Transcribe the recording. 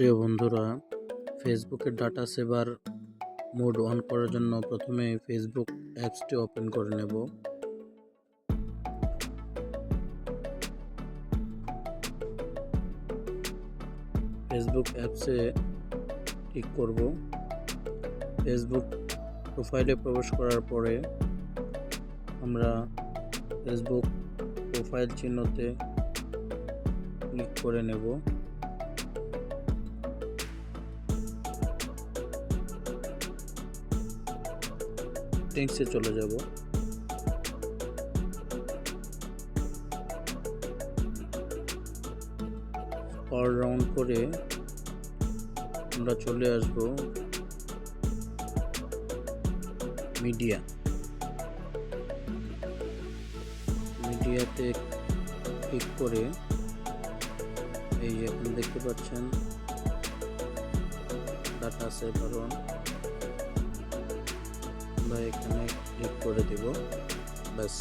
প্রিয় বন্ধুরা ফেসবুকের ডাটা সেভার মোড অন করার জন্য প্রথমে ফেসবুক অ্যাপসটি ওপেন করে নেব। ফেসবুক অ্যাপসে ক্লিক করব। ফেসবুক প্রোফাইলে প্রবেশ করার পরে আমরা ফেসবুক প্রোফাইল চিহ্নতে ক্লিক করে নেব। সেটিংসে চলে যাব। স্কল রাউন্ড করে আমরা চলে আসব মিডিয়া। মিডিয়াতে ক্লিক করে এই এখন দেখতে পাচ্ছেন, ডাটা সেভার অন। আমরা এখানে ক্লিক করে দিব। ব্যাস